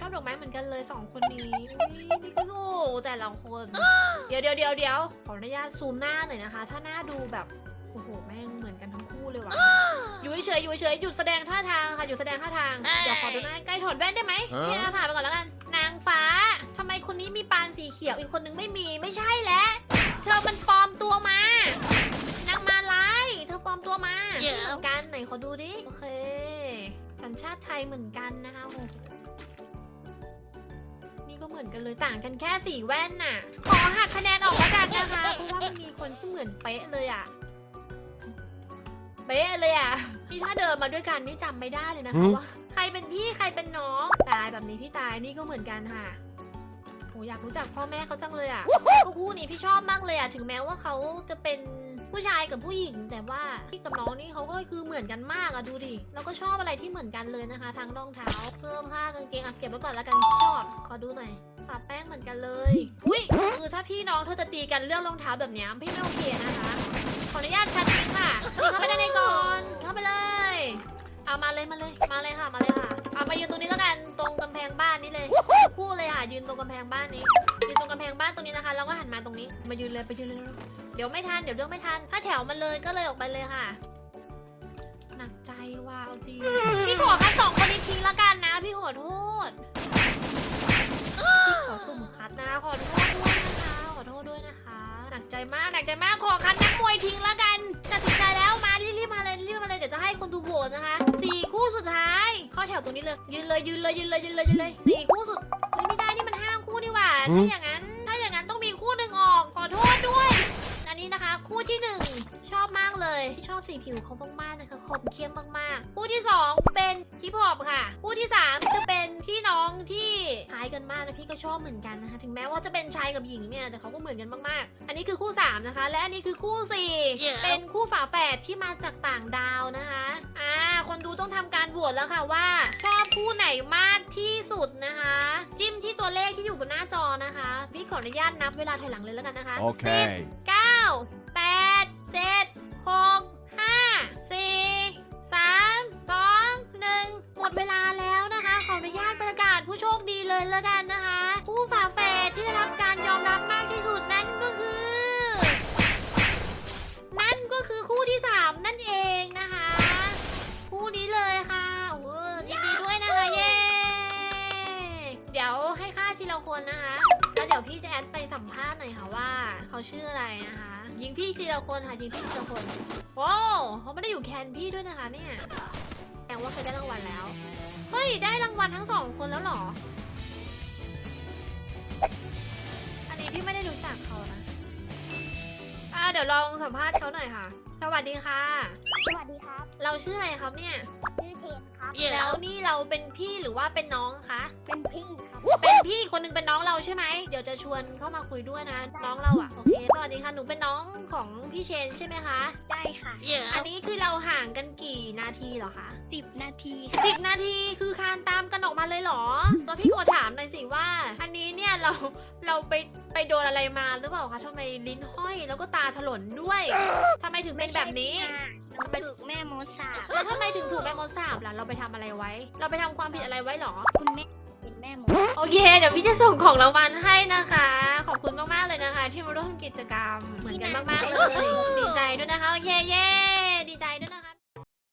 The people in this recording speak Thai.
ชอบดอกไม้เหมือนกันเลยสองคนนี้อุ๊ยนี่ก็สู้แต่ละคน เดี๋ยวเดี๋ยวเดี๋ยวเดี๋ยวขออนุญาตซูมหน้าหน่อยนะคะ ถ้าหน้าดูแบบโอ้โหแม่งเหมือนกันทั้งคู่เลยว่ะอยู่เฉยๆอยู่เฉยๆหยุดแสดงท่าทางค่ะหยุดแสดงท่าทางเดี๋ยวขอดูหน้าใกล้ถอดแว่นได้ไหมพี่อาผ่านไปก่อนแล้วกัน นางฟ้าทำไมคนนี้มีปานสีเขียวอีกคนนึงไม่มีไม่ใช่แล้วเธอมันปลอมตัวมานางมาลายเธอปลอมตัวมาเหมือนกันไหนขอดูดิโอเคสัญชาติไทยเหมือนกันนะคะโอ้โหนี่ ก็เหมือนกันเลยต่างกันแค่สีแว่นน่ะ ขอหักคะแนนออกแล้วกันนะคะเพราะว่ามันมีคนที่เหมือนเป๊ะเลยอะ เป๊ะเลยอะนี่ถ้าเดินมาด้วยกันนี่จำไม่ได้เลยนะคะว่าใครเป็นพี่ใครเป็นน้องตายแบบนี้พี่ตายนี่ก็เหมือนกันค่ะ โหอยากรู้จักพ่อแม่เขาจังเลยอะก็คู่นี้พี่ชอบมากเลยอะถึงแม้ว่าเขาจะเป็นผู้ชายกับผู้หญิง แต่ว่าพี่กับน้องนี่เขาก็คือเหมือนกันมากอะดูดิแล้วก็ชอบอะไรที่เหมือนกันเลยนะคะ ทั้งรองเท้าเสื้อผ้ากางเกงอะเก็บไว้ก่อนแล้วกันชอบ ขอดูหน่อยปาแป้งเหมือนกันเลยอุ้ยคือถ้าพี่น้องเธอจะตีกันเรื่องรองเท้าแบบเนี้ยพี่ไม่โอเคนะคะ ขออนุญาตคัดทิ้งค่ะเข้าไปด้านในก่อนเข้าไปเลย เอามาเลยมาเลยมาเลยค่ะมาเลยค่ะเอามายืนตรงนี้แล้วกันตรงกำแพงบ้านนี่เลยคู่เลยค่ะยืนตรงกำแพงบ้านนี้ยืนตรงกำแพงบ้านตรงนี้นะคะแล้วก็หันมาตรงนี้ มายืนเลยไปยืนเลยเดี๋ยวไม่ทันเดี๋ยวเรื่องไม่ทัน ถ้าแถวมันเลยก็เลยออกไปเลยค่ะ หนักใจว่าเอาจริงพี่ขอแค่สองคนนี้ที มากหนักใจมากขอคัดนักมวยทิ้งแล้วกันตัดสินใจแล้วมารีบๆมาเลยรีบๆมาเลยเดี๋ยวจะให้คนดูโหวตนะคะสี่คู่สุดท้าย เข้าแถวตรงนี้เลย ยืนเลยยืนเลยยืนเลยยืนเลยยืนเลยสี่คู่สุดเฮ้ยไม่ได้นี่มันห้าคู่นี่หว่าถ้าอย่างนั้น ถ้าอย่างนั้นต้องมีคู่หนึ่งออกขอโทษด้วย อันนี้นะคะ คู่ที่หนึ่งชอบมากเลยชอบสีผิวเขามากๆนะคะคมเข้มมากๆ คู่ที่สองเป็นฮิปฮอปค่ะ คู่ที่สาม กันมากนะพี่ก็ชอบเหมือนกันนะคะ ถึงแม้ว่าจะเป็นชายกับหญิงเนี่ยแต่เขาก็เหมือนกันมากๆ อันนี้คือคู่สามนะคะ และอันนี้คือคู่สี่ Yeah. เป็นคู่ฝาแฝดที่มาจากต่างดาวนะคะอ่าคนดูต้องทำการโหวตแล้วค่ะว่า ชอบคู่ไหนมากที่สุดนะคะ จิ้มที่ตัวเลขที่อยู่บนหน้าจอนะคะ พี่ขออนุญาตนับเวลาถอยหลังเลยแล้วกันนะคะ Okay. เก้าแปดเจ็ดหก คดีเลยแล้วกันนะคะ ผู้ฝาแฝดที่ได้รับการยอมรับมากที่สุดนั่นก็คือ นั่นก็คือคู่ที่ 3 นั่นเองนะคะ คู่นี้เลยค่ะโอ้โหยินดีด้วยนะคะเย้เดี๋ยวให้ค่าทีละคนนะคะแล้วเดี๋ยวพี่จะแอดไปสัมภาษณ์หน่อยค่ะว่า เขาชื่ออะไรนะคะยิงพี่ทีละคนค่ะยิงพี่ทีละคนโอ้เขาไม่ได้อยู่แคนพี่ด้วยนะคะเนี่ยแสดงว่าเคยได้รางวัลแล้ว เฮ้ย ได้รางวัลทั้งสองคนแล้วเหรอ อันนี้พี่ไม่ได้รู้จักเขานะ อ่าเดี๋ยวลองสัมภาษณ์เขาหน่อยค่ะ สวัสดีค่ะ สวัสดีครับ เราชื่ออะไรครับเนี่ย ชื่อเท นครับ Yeah. แล้วนี่เราเป็นพี่หรือว่าเป็นน้องคะ เป็นพี่ครับเป็นพี่อีกคนหนึงเป็นน้องเราใช่ไหม เดี๋ยวจะชวนเข้ามาคุยด้วยนะ น้องเราอะโอเค สวัสดีค่ะ หนูเป็นน้องของพี่เชนใช่ไหมคะ ได้ค่ะอัน Yeah. นี้คือเราห่างกันกี่นาทีเหรอคะสิบนาทีค่ะสิบนาทีคือคานตามกันออกมาเลยเหรอ แล้วพี่ขอถามหน่อยสิว่า อันนี้เนี่ยเราเราไปไปโดนอะไรมาหรือเปล่าคะทำไมลิ้นห้อยแล้วก็ตาถลนด้วยทำไมถึงเป็นแบบนี้ หนูถูกแม่มดสาบแล้วทำไมถึงถูกแม่มดสาบล่ะ เราไปทำอะไรไว้ เราไปทำความผิดอะไรไว้เหรอ คุณแม่เป็นแม่มด โอเค เดี๋ยวพี่จะส่งของรางวัลให้นะคะ ขอบคุณมากๆเลยนะคะ ที่มาร่วมกิจกรรมเหมือนกันมากๆเลยดีใจด้วยนะคะ โอเค เย้